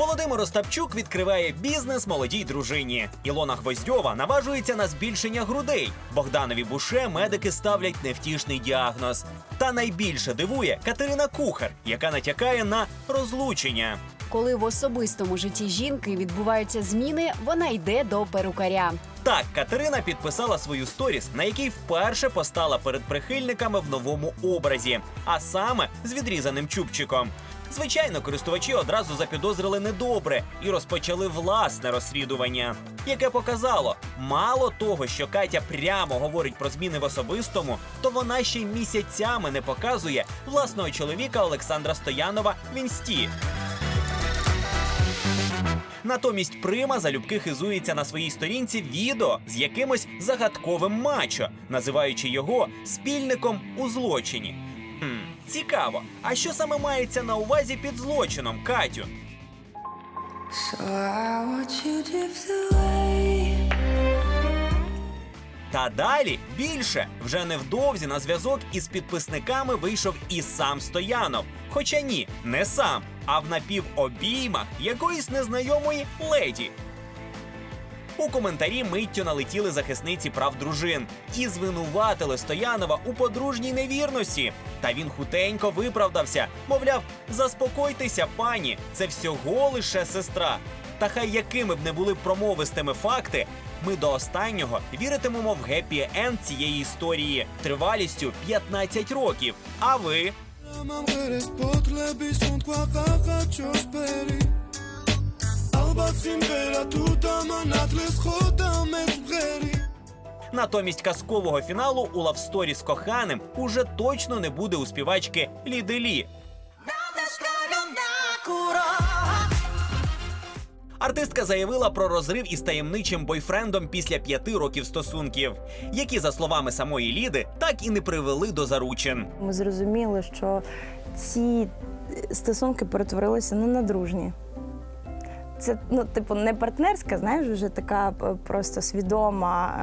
Володимир Остапчук відкриває бізнес молодій дружині. Ілона Гвоздьова наважується на збільшення грудей. Богданові Буше медики ставлять невтішний діагноз. Та найбільше дивує Катерина Кухар, яка натякає на розлучення. Коли в особистому житті жінки відбуваються зміни, вона йде до перукаря. Так, Катерина підписала свою сторіс, на якій вперше постала перед прихильниками в новому образі, а саме з відрізаним чубчиком. Звичайно, користувачі одразу запідозрили недобре і розпочали власне розслідування, яке показало, мало того, що Катя прямо говорить про зміни в особистому, то вона ще й місяцями не показує власного чоловіка Олександра Стоянова в інсті. Натомість Прима залюбки хизується на своїй сторінці відео з якимось загадковим мачо, називаючи його спільником у злочині. Хм, цікаво. А що саме мається на увазі під злочином, Катю? So I watch you drift away. Та далі більше вже невдовзі на зв'язок із підписниками вийшов і сам Стоянов. Хоча ні, не сам, а в напівобіймах якоїсь незнайомої леді. У коментарі миттю налетіли захисниці прав дружин і звинуватили Стоянова у подружній невірності. Та він хутенько виправдався. Мовляв, заспокойтеся, пані, це всього лише сестра. Та хай якими б не були промовистими факти, ми до останнього віритимемо в гепі енд цієї історії тривалістю 15 років. А ви Натомість казкового фіналу у лавсторі з коханим уже точно не буде у співачки Ліди Лі. Артистка заявила про розрив із таємничим бойфрендом після п'яти років стосунків, які, за словами самої Ліди, так і не привели до заручин. Ми зрозуміли, що ці стосунки перетворилися ну, на дружні. Це, ну, типу, не партнерська, знаєш, вже така просто свідома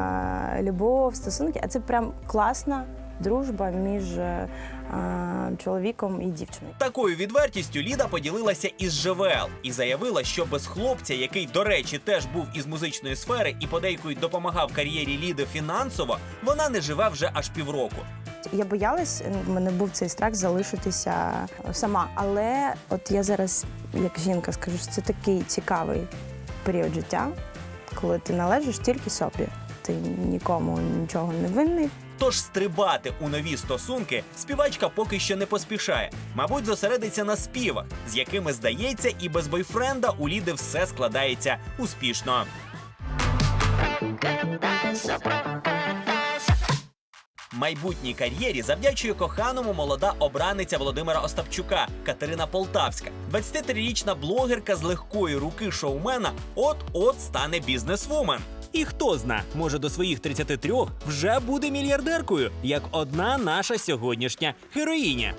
е, любов, стосунки, а це прям класна дружба між е, чоловіком і дівчиною. Такою відвертістю Ліда поділилася із ЖВЛ і заявила, що без хлопця, який, до речі, теж був із музичної сфери і подейкують допомагав кар'єрі Ліди фінансово, вона не живе вже аж півроку. Я боялась, в мене був цей страх залишитися сама. Але от я зараз, як жінка, скажу, що це такий цікавий період життя, коли ти належиш тільки собі. Ти нікому нічого не винний. Тож стрибати у нові стосунки співачка поки що не поспішає. Мабуть, зосередиться на співах, з якими здається, і без бойфренда у Ліди все складається успішно. Майбутній кар'єрі завдячує коханому молода обраниця Володимира Остапчука Катерина Полтавська. 23-річна блогерка з легкої руки шоумена от-от стане бізнесвумен. І хто зна, може до своїх 33 вже буде мільярдеркою, як одна наша сьогоднішня героїня.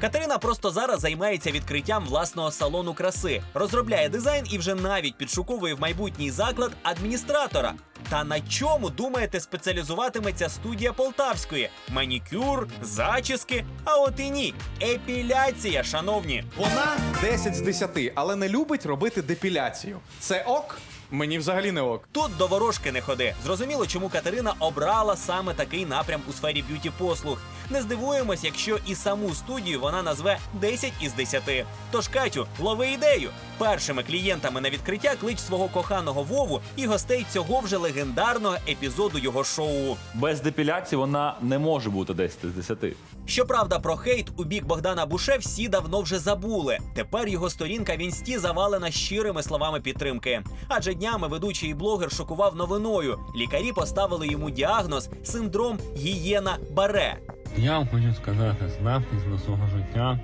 Катерина просто зараз займається відкриттям власного салону краси, розробляє дизайн і вже навіть підшуковує в майбутній заклад адміністратора. Та на чому думаєте спеціалізуватиметься студія Полтавської? Манікюр, зачіски? А от і ні, епіляція, шановні. Вона 10 з 10, але не любить робити депіляцію. Це ок? Мені взагалі не ок. Тут до ворожки не ходи. Зрозуміло, чому Катерина обрала саме такий напрям у сфері б'юті послуг. Не здивуємось, якщо і саму студію вона назве 10 із 10. Тож, Катю, лови ідею. Першими клієнтами на відкриття клич свого коханого Вову і гостей цього вже легендарного епізоду його шоу. Без депіляції вона не може бути 10 з 10. Щоправда, про хейт у бік Богдана Буше всі давно вже забули. Тепер його сторінка в інсті завалена щирими словами підтримки. Адже днями ведучий блогер шокував новиною. Лікарі поставили йому діагноз синдром гієна Баре. Я вам хочу сказати, здатність до свого життя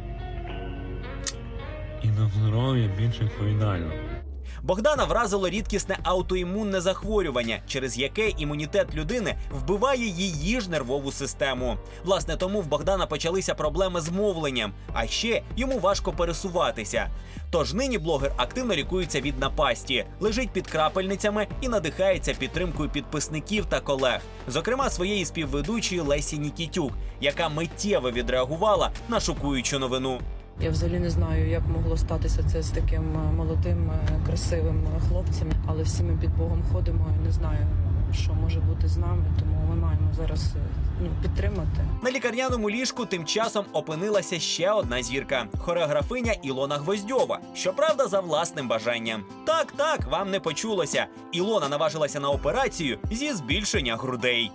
і до здоров'я більш відповідально. Богдана вразило рідкісне аутоімунне захворювання, через яке імунітет людини вбиває її ж нервову систему. Власне, тому в Богдана почалися проблеми з мовленням, а ще йому важко пересуватися. Тож нині блогер активно лікується від напасті, лежить під крапельницями і надихається підтримкою підписників та колег, зокрема своєї співведучої Лесі Нікітюк, яка миттєво відреагувала на шокуючу новину. Я взагалі не знаю, як могло статися це з таким е, молодим, е, красивим е, хлопцем, але всі ми під Богом ходимо. і Не знаю, що може бути з нами, тому ми маємо зараз ну, підтримати. На лікарняному ліжку тим часом опинилася ще одна зірка хореографиня Ілона Гвоздьова. Щоправда, за власним бажанням. Так, так, вам не почулося. Ілона наважилася на операцію зі збільшення грудей.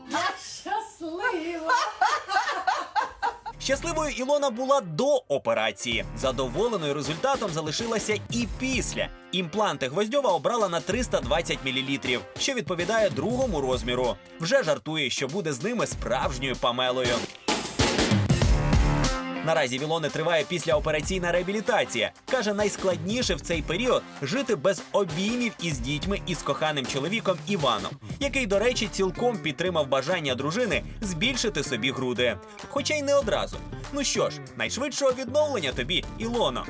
Щасливою Ілона була до операції. Задоволеною результатом залишилася і після. Імпланти Гвоздьова обрала на 320 мл, що відповідає другому розміру. Вже жартує, що буде з ними справжньою памелою. Наразі Вілони Ілони триває післяопераційна реабілітація. Каже, найскладніше в цей період жити без обіймів із дітьми і з коханим чоловіком Іваном, який, до речі, цілком підтримав бажання дружини збільшити собі груди. Хоча й не одразу. Ну що ж, найшвидшого відновлення тобі, Ілоно.